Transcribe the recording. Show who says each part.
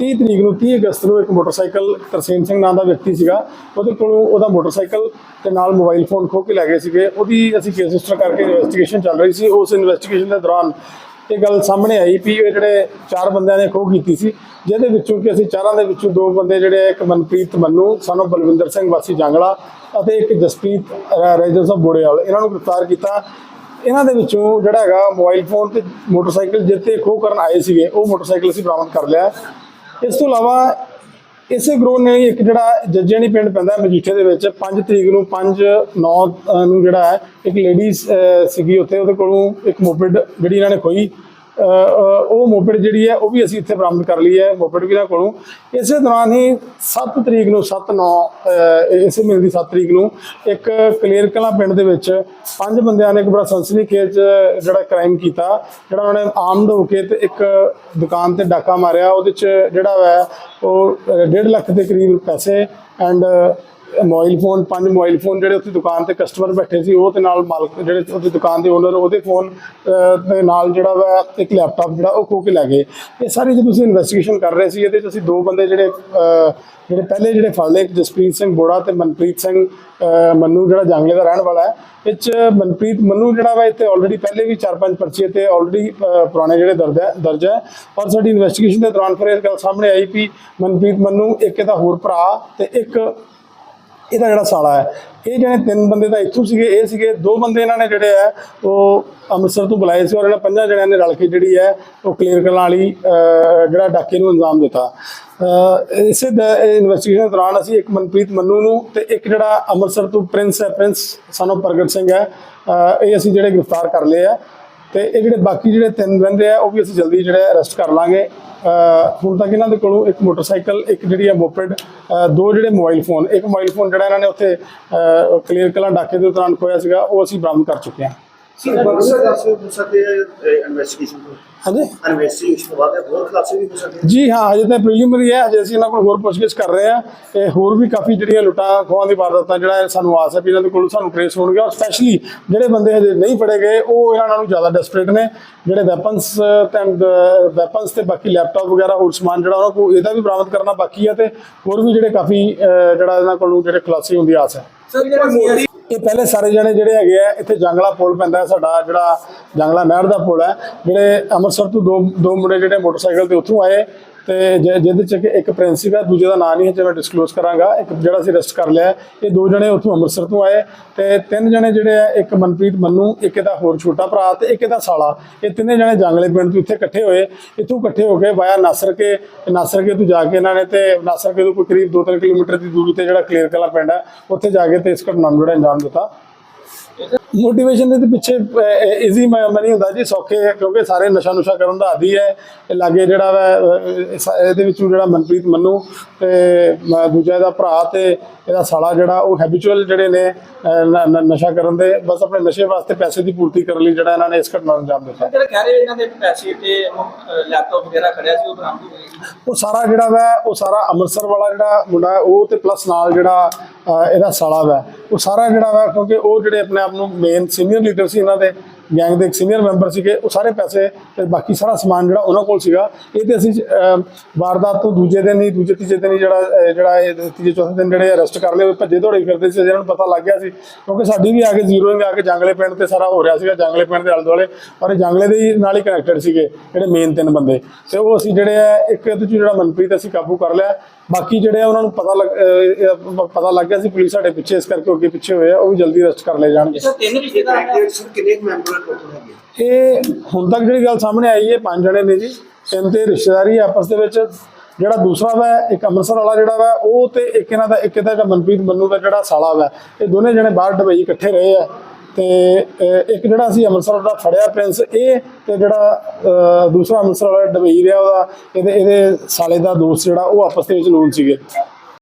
Speaker 1: 30 ਤਰੀਕ ਨੂੰ 30 ਅਗਸਤ ਨੂੰ ਇੱਕ ਮੋਟਰਸਾਈਕਲ ਤਰਸੇਮ ਸਿੰਘ ਨਾਂ ਦਾ ਵਿਅਕਤੀ ਸੀਗਾ। ਉਹਦੇ ਕੋਲੋਂ ਉਹਦਾ ਮੋਟਰਸਾਈਕਲ ਤੇ ਨਾਲ ਮੋਬਾਈਲ ਫੋਨ ਖੋ ਕੇ ਲੈ ਗਏ ਸੀਗੇ। ਉਹਦੀ ਅਸੀਂ ਕੇਸ ਰਜਿਸਟਰ ਕਰਕੇ ਇਨਵੈਸਟੀਗੇਸ਼ਨ ਚੱਲ ਰਹੀ ਸੀ। ਉਸ ਇਨਵੈਸਟੀਗੇਸ਼ਨ ਦੇ ਦੌਰਾਨ ਇਹ ਗੱਲ ਸਾਹਮਣੇ ਆਈ ਵੀ ਇਹ ਜਿਹੜੇ ਚਾਰ ਬੰਦਿਆਂ ਨੇ ਖੋਹ ਕੀਤੀ ਸੀ, ਜਿਹਦੇ ਵਿੱਚੋਂ ਕਿ ਅਸੀਂ ਚਾਰਾਂ ਦੇ ਵਿੱਚੋਂ ਦੋ ਬੰਦੇ ਜਿਹੜੇ ਇੱਕ ਮਨਪ੍ਰੀਤ ਮੰਨੂ ਸਾਨੂੰ ਬਲਵਿੰਦਰ ਸਿੰਘ ਵਾਸੀ ਜਾਂਗਲਾ ਅਤੇ ਇੱਕ ਜਸਪ੍ਰੀਤ ਰੈਜੈਂਸ ਸਾਹਿਬ ਬੋੜੇਵਾਲ। ਇਹਨਾਂ ਨੂੰ ਗ੍ਰਿਫਤਾਰ ਕੀਤਾ। ਇਹਨਾਂ ਦੇ ਵਿੱਚੋਂ ਜਿਹੜਾ ਹੈਗਾ ਮੋਬਾਈਲ ਫੋਨ ਤੇ ਮੋਟਰਸਾਈਕਲ ਜਿੱਤੇ ਖੋਹ ਕਰਨ ਆਏ ਸੀਗੇ, ਉਹ ਮੋਟਰਸਾਈਕਲ ਅਸੀਂ ਬਰਾਮਦ ਕਰ ਲਿਆ। ਇਸ ਤੋਂ ਇਲਾਵਾ ਇਸੇ ਗਰੋਹ ਨੇ ਇੱਕ ਜਿਹੜਾ ਜੱਜੇਣੀ ਪਿੰਡ ਪੈਂਦਾ ਮਜੀਠੇ ਦੇ ਵਿੱਚ 5 ਤਰੀਕ ਨੂੰ 5 9 ਨੂੰ ਜਿਹੜਾ ਹੈ, ਇੱਕ ਲੇਡੀ ਸੀਗੀ ਉੱਥੇ, ਉਹਦੇ ਕੋਲੋਂ ਇੱਕ ਮੋਪਿਡ ਜਿਹੜੀ ਇਹਨਾਂ ਨੇ ਖੋਈ। ਉਹ ਮੋਪਿਡ ਜਿਹੜੀ ਹੈ, ਉਹ ਵੀ ਅਸੀਂ ਇੱਥੇ ਬਰਾਮਦ ਕਰ ਲਈ ਹੈ, ਮੋਪਿਡ ਵੀ ਇਹਨਾਂ ਕੋਲੋਂ। ਇਸੇ ਦੌਰਾਨ ਹੀ 7 ਤਰੀਕ ਨੂੰ 7 9 ਇਸੇ ਮਹੀਨੇ ਦੀ 7 ਤਰੀਕ ਨੂੰ ਇੱਕ ਕਲੀਅਰ ਕਲਾਂ ਪਿੰਡ ਦੇ ਵਿੱਚ ਪੰਜ ਬੰਦਿਆਂ ਨੇ ਇੱਕ ਬੜਾ ਸੰਸਨੀਖੇਜ ਜਿਹੜਾ ਕ੍ਰਾਈਮ ਕੀਤਾ, ਜਿਹੜਾ ਉਹਨਾਂ ਨੇ ਆਮਦ ਹੋ ਕੇ ਤੇ ਇੱਕ ਦੁਕਾਨ ਤੇ ਡਾਕਾ ਮਾਰਿਆ, ਉਹਦੇ ਚ ਜਿਹੜਾ ਹੈ ਉਹ 1.5 ਲੱਖ ਦੇ ਕਰੀਬ ਪੈਸੇ ਐਂਡ ਮੋਬਾਈਲ ਫੋਨ, ਪੰਜ ਮੋਬਾਈਲ ਫੋਨ ਜਿਹੜੇ ਉੱਥੇ ਦੁਕਾਨ ਤੇ ਕਸਟਮਰ ਬੈਠੇ ਸੀ, ਉਹ ਤੇ ਨਾਲ ਮਾਲਕ ਜਿਹੜੇ ਉਹਦੀ ਦੁਕਾਨ ਦੇ ਓਨਰ ਉਹਦੇ ਫੋਨ ਦੇ ਨਾਲ ਜਿਹੜਾ ਵਾ ਇੱਕ ਲੈਪਟਾਪ ਜਿਹੜਾ ਉਹ ਖੋ ਕੇ ਲੈ ਗਏ। ਇਹ ਸਾਰੀ ਜਦੋਂ ਅਸੀਂ ਇਨਵੈਸਟੀਗੇਸ਼ਨ ਕਰ ਰਹੇ ਸੀ, ਇਹਦੇ ਚ ਅਸੀਂ ਦੋ ਬੰਦੇ ਜਿਹੜੇ ਜਿਹੜੇ ਪਹਿਲੇ ਜਿਹੜੇ ਫੜ ਲਏ, ਇੱਕ ਜਸਪ੍ਰੀਤ ਸਿੰਘ ਬੋੜਾ ਤੇ ਮਨਪ੍ਰੀਤ ਸਿੰਘ ਮੰਨੂ ਜਿਹੜਾ ਜੰਗਲੇ ਦਾ ਰਹਿਣ ਵਾਲਾ ਹੈ। ਇਹ 'ਚ ਮਨਪ੍ਰੀਤ, ਮੰਨੂ ਜਿਹੜਾ ਵਾ ਇੱਥੇ ਆਲਰੇਡੀ ਪਹਿਲੇ ਵੀ ਚਾਰ ਪੰਜ ਪਰਚੇ ਤੇ ਆਲਰੇਡੀ ਪੁਰਾਣੇ ਜਿਹੜੇ ਦਰਜ ਹੈ ਦਰਜ ਹੈ। ਪਰ ਸਾਡੀ ਇਨਵੈਸਟੀਗੇਸ਼ਨ ਦੇ ਦੌਰਾਨ ਫਿਰ ਇਹ ਗੱਲ ਸਾਹਮਣੇ ਆਈ ਵੀ ਮਨਪ੍ਰੀਤ, ਮੰਨੂ ਇੱਕ ਇਹਦਾ ਹੋਰ ਭਰਾ ਤੇ ਇੱਕ ਇਹਦਾ ਜਿਹੜਾ ਸਾਲਾ ਹੈ ਇਹ ਜਿਹੜੇ ਤਿੰਨ ਬੰਦੇ ਤਾਂ ਇੱਥੋਂ ਸੀਗੇ ਇਹ ਸੀਗੇ ਦੋ ਬੰਦੇ ਇਹਨਾਂ ਨੇ ਜਿਹੜੇ ਆ ਉਹ ਅੰਮ੍ਰਿਤਸਰ ਤੋਂ ਬੁਲਾਏ ਸੀ ਔਰ ਇਹਨਾਂ ਪੰਜਾਂ ਜਣਿਆਂ ਨੇ ਰਲ ਕੇ ਜਿਹੜੀ ਹੈ ਉਹ ਕਲੀਅਰ ਕਰਨ ਵਾਲੀ ਜਿਹੜਾ ਡਾਕੇ ਨੂੰ ਅੰਜਾਮ ਦਿੱਤਾ। ਅਹ, ਇਸੇ ਇਨਵੈਸਟੀਗੇਸ਼ਨ ਦੌਰਾਨ ਅਸੀਂ ਇੱਕ ਮਨਪ੍ਰੀਤ ਮੰਨੂ ਨੂੰ ਤੇ ਇੱਕ ਜਿਹੜਾ ਅੰਮ੍ਰਿਤਸਰ ਤੋਂ ਪ੍ਰਿੰਸ ਹੈ ਪ੍ਰਿੰਸ ਸਾਨੂੰ ਪ੍ਰਗਟ ਸਿੰਘ ਹੈ ਇਹ ਅਸੀਂ ਜਿਹੜੇ ਗ੍ਰਿਫਤਾਰ ਕਰ ਲਏ ਆ ਤੇ ਇਹ ਜਿਹੜੇ ਬਾਕੀ ਜਿਹੜੇ ਤਿੰਨ ਰਹਿੰਦੇ ਆ ਉਹ ਵੀ ਅਸੀਂ ਜਲਦੀ ਜਿਹੜੇ ਅਰੈਸਟ ਕਰ ਲਾਂਗੇ। ਹੁਣ ਤੱਕ ਇਹਨਾਂ ਦੇ ਕੋਲੋਂ ਇੱਕ ਮੋਟਰਸਾਈਕਲ ਇੱਕ ਜਿਹੜੀ ਹੈ ਮੋਪਿਡ ਦੋ ਜਿਹੜੇ ਮੋਬਾਈਲ ਫੋਨ ਇੱਕ ਮੋਬਾਈਲ ਫੋਨ ਜਿਹੜਾ ਇਹਨਾਂ ਨੇ ਉੱਥੇ ਕਲੀਅਰ ਕਲਾਂ ਡਾਕੇ ਦੇ ਦੌਰਾਨ ਖੋਇਆ ਸੀਗਾ, ਉਹ ਅਸੀਂ ਬਰਾਮਦ ਕਰ ਚੁੱਕੇ ਹਾਂ।
Speaker 2: ਬਕਸਰ ਦੱਸੋ ਹੋ ਸਕਦੇ ਇਨਵੈਸਟੀਗੇਸ਼ਨ ਤੋਂ।
Speaker 1: ਹਾਂਜੀ।
Speaker 2: ਇਨਵੈਸਟੀਗੇਸ਼ਨ ਤੋਂ ਬਾਅਦ ਹੋਰ ਖੁਲਾਸੇ ਵੀ ਹੋ ਸਕਦੇ
Speaker 1: ਜੀ ਹਾਂ ਅਜੇ ਤਾਂ ਪ੍ਰੀਲਿਮਿਨਰੀ ਹੈ ਅਜੇ ਅਸੀਂ ਇਹਨਾਂ ਕੋਲ ਹੋਰ ਪੁੱਛਗਿੱਛ ਕਰ ਰਹੇ ਹਾਂ। ਤੇ ਹੋਰ ਵੀ ਕਾਫੀ ਜਿਹੜੀਆਂ ਲੁੱਟਾਂ ਖੋਹਾਂ ਦੀ ਵਾਰਦਾਤਾਂ ਜਿਹੜਾ ਸਾਨੂੰ ਆਸ ਹੈ ਵੀ ਇਹਨਾਂ ਦੇ ਕੋਲ ਸਾਨੂੰ ਟ੍ਰੇਸ ਹੋਣਗੇ। ਔਰ ਸਪੈਸ਼ਲੀ ਜਿਹੜੇ ਬੰਦੇ ਹਜੇ ਨਹੀਂ ਫੜੇ ਗਏ ਉਹ ਇਹਨਾਂ ਨਾਲੋਂ ਜ਼ਿਆਦਾ ਡੈਸਪਰੇਟ ਨੇ। ਜਿਹੜੇ ਵੈਪਨਸ ਤੇ ਵੈਪਨਸ ਤੇ ਬਾਕੀ ਲੈਪਟਾਪ ਵਗੈਰਾ ਹੋਰ ਸਮਾਨ ਜਿਹੜਾ ਉਹਨਾਂ ਕੋਲ ਇਹਦਾ ਵੀ ਬਰਾਮਦ ਕਰਨਾ ਬਾਕੀ ਹੈ ਤੇ ਹੋਰ ਵੀ ਜਿਹੜੇ ਕਾਫੀ ਜਿਹੜਾ ਇਹਨਾਂ ਕੋਲੋਂ ਜਿਹੜੇ ਖੁਲਾਸੇ ਹੋਣ ਦੀ ਆਸ ਹੈ। ਇਹ ਪਹਿਲੇ ਸਾਰੇ ਜਣੇ ਜਿਹੜੇ ਹੈਗੇ ਆ ਇੱਥੇ ਜੰਗਲਾ ਪੁਲ ਪੈਂਦਾ ਸਾਡਾ ਜਿਹੜਾ ਜੰਗਲਾ ਨਹਿਰ ਦਾ ਪੁਲ ਹੈ ਜਿਹੜੇ ਅੰਮ੍ਰਿਤਸਰ ਤੋਂ ਦੋ ਦੋ ਮੁੰਡੇ ਜਿਹੜੇ ਮੋਟਰਸਾਈਕਲ ਤੇ ਉੱਥੋਂ ਆਏ ਤੇ ਜਿ- ਜਿਹਦੇ ਚ ਕਿ ਇੱਕ ਪ੍ਰਿੰਸ ਸੀਗਾ ਦੂਜੇ ਦਾ ਨਾਂ ਨਹੀਂ ਹੈ ਜੇ ਮੈਂ ਡਿਸਕਲੋਜ਼ ਕਰਾਂਗਾ, ਇੱਕ ਜਿਹੜਾ ਅਸੀਂ ਰੈਸਟ ਕਰ ਲਿਆ ਇਹ ਦੋ ਜਣੇ ਉੱਥੋਂ ਅੰਮ੍ਰਿਤਸਰ ਤੋਂ ਆਏ, ਤੇ ਤਿੰਨ ਜਣੇ ਜਿਹੜੇ ਆ ਇੱਕ ਮਨਪ੍ਰੀਤ ਮੰਨੂ, ਇੱਕ ਇਹਦਾ ਹੋਰ ਛੋਟਾ ਭਰਾ ਤੇ ਇੱਕ ਇਹਦਾ ਸਾਲਾ। ਇਹ ਤਿੰਨੇ ਜਣੇ ਜੰਗਲੇ ਪਿੰਡ ਤੋਂ ਇੱਥੇ ਇਕੱਠੇ ਹੋਏ, ਇੱਥੋਂ ਇਕੱਠੇ ਹੋ ਕੇ ਵਾਇਆ ਨਾਸਰ ਕੇ ਨਾਸਰ ਕੇ ਤੋਂ ਜਾ ਕੇ ਇਹਨਾਂ ਨੇ ਤੇ ਨਾਸਰ ਕੇ ਤੋਂ ਕੋਈ ਕਰੀਬ 2-3 ਕਿਲੋਮੀਟਰ ਦੀ ਦੂਰੀ ਤੇ ਜਿਹੜਾ ਕਲੀਅਰ ਕਲਾ ਪਿੰਡ ਹੈ, ਉੱਥੇ ਜਾ ਕੇ ਤੇ ਇਸ ਘਟਨਾ ਨੂੰ ਜਿਹੜਾ ਅੰਜਾਮ ਦਿੱਤਾ। ਮੋਟੀਵੇਸ਼ਨ ਦੇ ਪਿੱਛੇ ਇਜ਼ੀ ਮਨੀ ਹੁੰਦਾ ਜੀ ਸੌਖੇ ਹੈ, ਕਿਉਂਕਿ ਸਾਰੇ ਨਸ਼ਾ ਨੁਸ਼ਾ ਕਰਨ ਦਾ ਆਦੀ ਹੈ ਲਾਗੇ ਜਿਹੜਾ ਵਾ ਇਹਦੇ ਵਿੱਚੋਂ ਜਿਹੜਾ ਮਨਪ੍ਰੀਤ ਮੰਨੂ ਤੇ ਮ- ਦੂਜਾ ਇਹਦਾ ਭਰਾ ਤੇ ਇਹਦਾ ਸਾਲਾ ਜਿਹੜਾ ਉਹ ਹੈਬਿਚੁਅਲ ਜਿਹੜੇ ਨੇ ਨਸ਼ਾ ਕਰਨ ਦੇ ਬਸ ਆਪਣੇ ਨਸ਼ੇ ਵਾਸਤੇ ਪੈਸੇ ਦੀ ਪੂਰਤੀ ਕਰਨ ਲਈ ਜਿਹੜਾ ਇਹਨਾਂ ਨੇ ਇਸ ਘਟਨਾ ਨੂੰ ਅੰਜਾਮ ਦਿੱਤਾ।
Speaker 3: ਜਿਹੜਾ ਕਹਿ ਰਹੇ ਇਹਨਾਂ ਦੇ ਪੈਸੇ ਤੇ ਲੈਪਟਾਪ ਵਗੈਰਾ ਖੜਿਆ ਸੀ ਉਹ ਬਰਾਮਦ ਹੋ ਗਏ।
Speaker 1: ਉਹ ਸਾਰਾ ਜਿਹੜਾ ਵਾ ਉਹ ਸਾਰਾ ਅੰਮ੍ਰਿਤਸਰ ਵਾਲਾ ਜਿਹੜਾ ਮੁੰਡਾ ਉਹ ਤੇ ਪਲੱਸ ਨਾਲ ਜਿਹੜਾ ਇਹਦਾ ਸਾਲਾ ਵਾ। ਉਹ ਸਾਰਾ ਜਿਹੜਾ ਵਾ, ਕਿਉਂਕਿ ਉਹ ਜਿਹੜੇ ਆਪਣੇ ਆਪ ਨੂੰ ਮੇਨ ਸੀਨੀਅਰ ਲੀਡਰ ਸੀ ਇਹਨਾਂ ਦੇ ਗੈਂਗ ਦੇ ਇੱਕ ਸੀਨੀਅਰ ਮੈਂਬਰ ਸੀਗੇ ਉਹ ਸਾਰੇ ਪੈਸੇ ਤੇ ਬਾਕੀ ਸਾਰਾ ਸਮਾਨ ਜਿਹੜਾ ਉਹਨਾਂ ਕੋਲ ਸੀਗਾ ਇਹ ਤੇ ਅਸੀਂ ਵਾਰਦਾਤ ਤੋਂ ਦੂਜੇ ਦਿਨ ਹੀ ਦੂਜੇ ਤੀਜੇ ਦਿਨ ਹੀ ਜਿਹੜਾ ਜਿਹੜਾ ਇਹ ਤੀਜੇ ਚੌਥੇ ਦਿਨ ਜਿਹੜੇ ਅਰੈਸਟ ਕਰ ਲਏ ਉਹ ਭੱਜੇ ਦੌੜੇ ਫਿਰਦੇ ਸੀ ਜਿਹਨਾਂ ਨੂੰ ਪਤਾ ਲੱਗ ਗਿਆ ਸੀ ਕਿਉਂਕਿ ਸਾਡੀ ਵੀ ਆ ਕੇ ਜ਼ੀਰੋਇੰਗ ਆ ਕੇ ਜੰਗਲੇ ਪਿੰਡ ਤੇ ਸਾਰਾ ਹੋ ਰਿਹਾ ਸੀਗਾ ਜੰਗਲੇ ਪਿੰਡ ਦੇ ਆਲੇ ਦੁਆਲੇ ਔਰ ਇਹ ਜੰਗਲੇ ਦੇ ਹੀ ਨਾਲ ਹੀ ਕਨੈਕਟਡ ਸੀਗੇ ਜਿਹੜੇ ਮੇਨ ਤਿੰਨ ਬੰਦੇ। ਤੇ ਉਹ ਅਸੀਂ ਜਿਹੜੇ ਆ ਇੱਕ ਇਹਦੇ ਚ ਜਿਹੜਾ ਮਨਪ੍ਰੀਤ ਅਸੀਂ ਕਾਬੂ ਕਰ ਲਿਆ ਬਾਕੀ ਜਿਹੜੇ ਆ ਉਹਨਾਂ ਨੂੰ ਪਤਾ ਲੱਗ ਪਤਾ ਲੱਗ ਗਿਆ ਸੀ ਪੁਲਿਸ ਸਾਡੇ ਪਿੱਛੇ ਇਸ ਕਰਕੇ ਉਹ ਅੱਗੇ ਪਿੱਛੇ ਹੋਏ ਆ ਉਹ ਵੀ ਜਲਦੀ ਅਰੈਸਟ ਕਰ ਲਏ ਜਾਣਗੇ।
Speaker 3: ਸਰ ਤਿੰਨ ਰਿਸ਼ਤੇਦਾਰ
Speaker 2: ਕਿੰਨੇ ਮੈਂਬਰ
Speaker 1: ਇਹ ਹੁਣ ਤੱਕ ਜਿਹੜੀ ਗੱਲ ਸਾਹਮਣੇ ਆਈ ਹੈ, ਪੰਜ ਜਣੇ ਨੇ ਜੀ, ਤਿੰਨ ਤੇ ਰਿਸ਼ਤੇਦਾਰੀ ਹੈ ਆਪਸ ਦੇ ਵਿੱਚ, ਜਿਹੜਾ ਦੂਸਰਾ ਵਾ, ਇੱਕ ਅੰਮ੍ਰਿਤਸਰ ਵਾਲਾ ਜਿਹੜਾ ਵਾ, ਉਹ ਤੇ ਇੱਕ ਇਹਨਾਂ ਦਾ, ਇੱਕ ਇਹਦਾ ਜਿਹੜਾ ਮਨਪ੍ਰੀਤ ਮੰਨੂ ਦਾ ਜਿਹੜਾ ਸਾਲਾ ਵਾ, ਇਹ ਦੋਨੇ ਜਣੇ ਬਾਹਰ ਡਬਈ ਇਕੱਠੇ ਰਹੇ ਆ। ਤੇ ਇੱਕ ਜਿਹੜਾ ਅਸੀਂ ਅੰਮ੍ਰਿਤਸਰ ਦਾ ਫੜਿਆ ਪ੍ਰਿੰਸ ਇਹ ਤੇ ਜਿਹੜਾ ਦੂਸਰਾ ਅੰਮ੍ਰਿਤਸਰ ਵਾਲਾ ਡਬਈ ਰਿਹਾ ਉਹਦਾ, ਇਹਦੇ ਇਹਦੇ ਸਾਲੇ ਦਾ ਦੋਸਤ ਜਿਹੜਾ, ਉਹ ਆਪਸ ਦੇ ਵਿੱਚ ਲੋਨ ਸੀਗੇ।